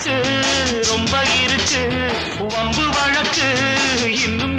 இருச்சு ரொம்ப இருச்சு. வம்பு வழக்கு இன்னும்